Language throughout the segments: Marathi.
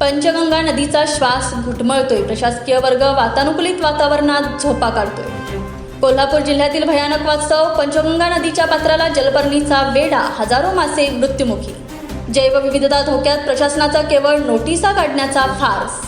पंचगंगा नदीचा श्वास घुटमळतोय. प्रशासकीय वर्ग वातानुकूलित वातावरणात झोपा काढतोय. कोल्हापूर जिल्ह्यातील भयानक वास्तव पंचगंगा नदीच्या पात्राला जलपर्णीचा वेढा हजारो मासे मृत्युमुखी. जैवविविधता धोक्यात प्रशासनाचा केवळ नोटिसा काढण्याचा फार्स.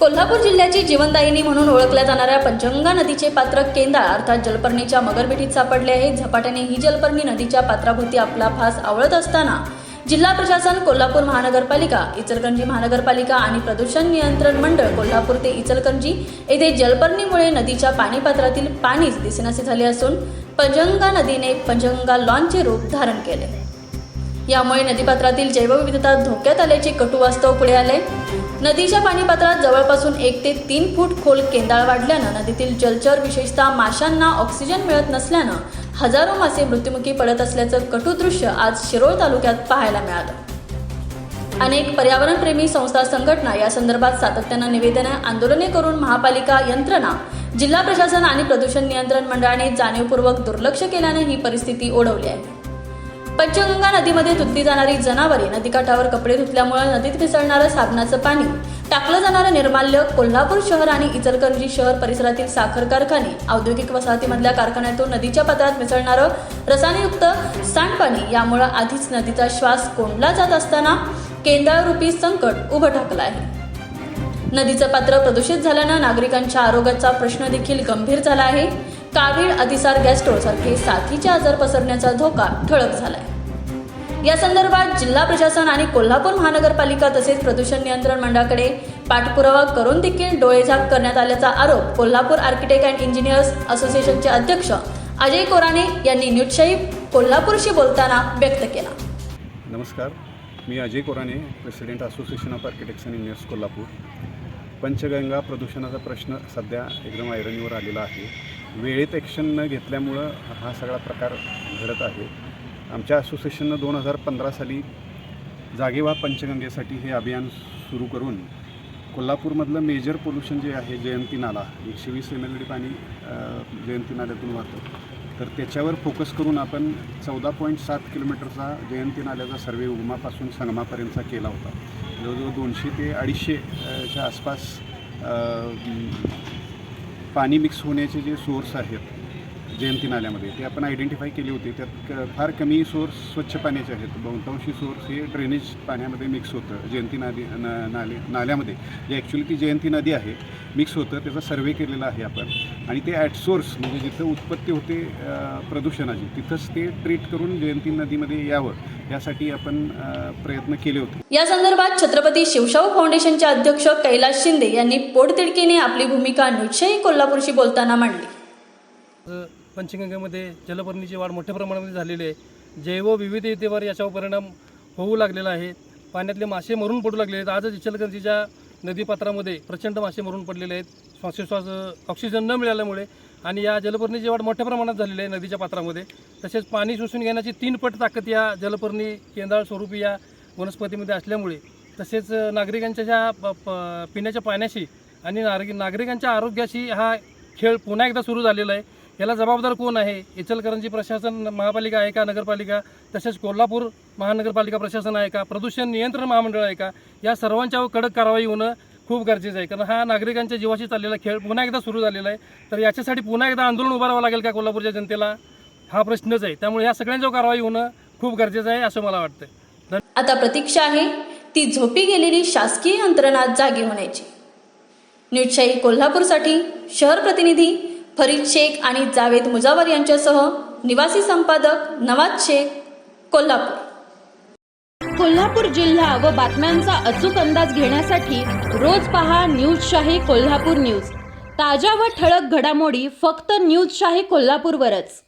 कोल्हापूर जिल्ह्याची जीवनदायिनी म्हणून ओळखल्या जाणाऱ्या पंचगंगा नदीचे पात्र केंदाळ अर्थात जलपर्णीच्या मगरमिठीत सापडले आहे झपाट्याने ही जलपर्णी नदीच्या पात्राभोवती आपला फास आवळत असताना जिल्हा प्रशासन कोल्हापूर महानगरपालिका इचलकरंजी महानगरपालिका आणि प्रदूषण नियंत्रण मंडळ कोल्हापूर ते इचलकरंजी येथे जलपर्णीमुळे नदीच्या पाणीपात्रातील पाणीच दिसेनासे झाले असून पंजंगा नदीने पंजंगा लॉनचे रूप धारण केले. यामुळे नदीपात्रातील जैवविविधता धोक्यात आल्याचे कटू वास्तव पुढे आले. नदीच्या पाणीपात्रात जवळपासून एक ते तीन फूट खोल केंदाळ वाढल्यानं नदीतील जलचर विशेषतः माशांना ऑक्सिजन मिळत नसल्यानं हजारो मासे मृत्युमुखी पडत असल्याचं कटू दृश्य आज शिरोळ तालुक्यात पाहायला मिळालं. अनेक पर्यावरणप्रेमी संस्था संघटना या संदर्भात सातत्यानं निवेदनं आंदोलने करून महापालिका यंत्रणा जिल्हा प्रशासन आणि प्रदूषण नियंत्रण मंडळाने जाणीवपूर्वक दुर्लक्ष केल्याने ही परिस्थिती ओढवली आहे. पंचगंगा नदीमध्ये धुतली जाणारी जनावरे नदीकाठावर कपडे धुतल्यामुळे नदीत मिसळणारं साबणाचं पाणी टाकलं जाणारं निर्माल्य कोल्हापूर शहर आणि इचलकरंजी शहर परिसरातील साखर कारखाने औद्योगिक वसाहतीमधल्या कारखान्यातून नदीच्या पात्रात मिसळणारं रसायनयुक्त सांडपाणी यामुळं आधीच नदीचा श्वास कोंडला जात असताना केंद्रारूपी संकट उभं ठाकलं आहे. नदीचं पात्र प्रदूषित झाल्यानं नागरिकांच्या आरोग्याचा प्रश्न देखील गंभीर झाला आहे. कावीळ अतिसार गॅस्ट्रोसारखे साथीचे आजार पसरण्याचा धोका ठळक झालाय. या संदर्भात जिल्हा प्रशासन आणि कोल्हापूर महानगरपालिका तसेच प्रदूषण नियंत्रण मंडळाकडे पाठपुरावा करून देखील डोळेझाक करण्यात आल्याचा आरोप कोल्हापूर आर्किटेक्ट अँड इंजिनियर्स असोसिएशनचे अध्यक्ष अजय कोराणे यांनी न्यूजशाही कोल्हापूरशी बोलताना व्यक्त केला. नमस्कार मी Ajay Korane president association of architects and engineers Kolhapur. Panchganga प्रदूषणाचा प्रश्न सध्या एकदम ऐरणीवर आलेला आहे. वेळेत ॲक्शन न घेतल्यामुळं हा सगळा प्रकार घडत आहे. आमच्या असोसिएशननं दोन हजार पंधरा साली जागेवा पंचगंगेसाठी हे अभियान सुरू करून कोल्हापूरमधलं मेजर पोल्युशन जे आहे जयंती नाला एकशे वीस एम एल डी पाणी जयंती नाल्यातून वाहतं. तर त्याच्यावर फोकस करून आपण चौदा पॉईंट सात किलोमीटरचा जयंती नाल्याचा सर्वे उगमापासून संगमापर्यंतचा केला होता. जवळजवळ दोनशे ते अडीचशेच्या आसपास पाणी मिक्स होण्याचे जे सोर्स आहेत जयंती नाल्यामध्ये ते आपण आयडेंटिफाय केले होते. त्यात क फार कमी सोर्स स्वच्छ पाण्याचे आहेत. बहुतांशी सोर्स हे ड्रेनेज पाण्यामध्ये मिक्स होतं. जयंती नदी न नाले नाल्यामध्ये. जे ॲक्च्युली ती जयंती नदी आहे मिक्स होतं. त्याचा सर्वे केलेला आहे आपण. आणि ते ॲट सोर्स म्हणजे जिथं उत्पत्ती होते प्रदूषणाची तिथंच ते ट्रीट करून जयंती नदीमध्ये यावं. यासाठी आपण प्रयत्न केले होते. या संदर्भात छत्रपती शिवशाहू फाउंडेशनचे अध्यक्ष कैलास शिंदे यांनी पोटतिडकीने आपली भूमिका न्यूजशाही कोल्हापूरशी बोलताना मांडली. पंचगंगेमध्ये जलपर्णीची वाढ मोठ्या प्रमाणामध्ये झालेली आहे. जैवविविधतेवर याच्यावर परिणाम होऊ लागलेला आहे. पाण्यातले मासे मरून पडू लागले आहेत. आजच इचलकरंजीच्या नदीपात्रामध्ये प्रचंड मासे मरून पडलेले आहेत. श्वासोश्वास ऑक्सिजन न मिळाल्यामुळे आणि या जलपर्णीची वाढ मोठ्या प्रमाणात झालेली आहे नदीच्या पात्रामध्ये. तसेच पाणी शोषून घेण्याची तीन पट ताकद या जलपर्णी केंद्राळ स्वरूपी या वनस्पतीमध्ये असल्यामुळे तसेच नागरिकांच्या ज्या प- प- पिण्याच्या पाण्याशी आणि नागरिक नागरिकांच्या आरोग्याशी हा खेळ पुन्हा एकदा सुरू झालेला आहे. याला जबाबदार कोण आहे? इचलकरंजी प्रशासन महापालिका आहे का नगरपालिका? तसेच कोल्हापूर महानगरपालिका प्रशासन आहे का? प्रदूषण नियंत्रण महामंडळ आहे का? या सर्वांच्यावर कडक कारवाई होणं खूप गरजेचं आहे. कारण हा नागरिकांच्या जीवाशी चाललेला खेळ पुन्हा एकदा सुरू झालेला आहे. तर याच्यासाठी पुन्हा एकदा आंदोलन उभारावं लागेल का कोल्हापूरच्या जनतेला? हा प्रश्नच आहे. त्यामुळे या सगळ्यांच्यावर कारवाई होणं खूप गरजेचं आहे असं मला वाटतं आता प्रतीक्षा आहे. ती झोपी गेलेली शासकीय यंत्रणा जागी होण्याची. न्यूजशाही कोल्हापूरसाठी शहर प्रतिनिधी फरीद शेख आणि जावेद मुजावर यांच्यासह निवासी संपादक नवाज शेख कोल्हापूर. कोल्हापूर जिल्हा व बातम्यांचा अचूक अंदाज घेण्यासाठी रोज पहा न्यूज शाही कोल्हापूर न्यूज. ताज्या व ठळक घडामोडी फक्त न्यूज शाही कोल्हापूरवरच.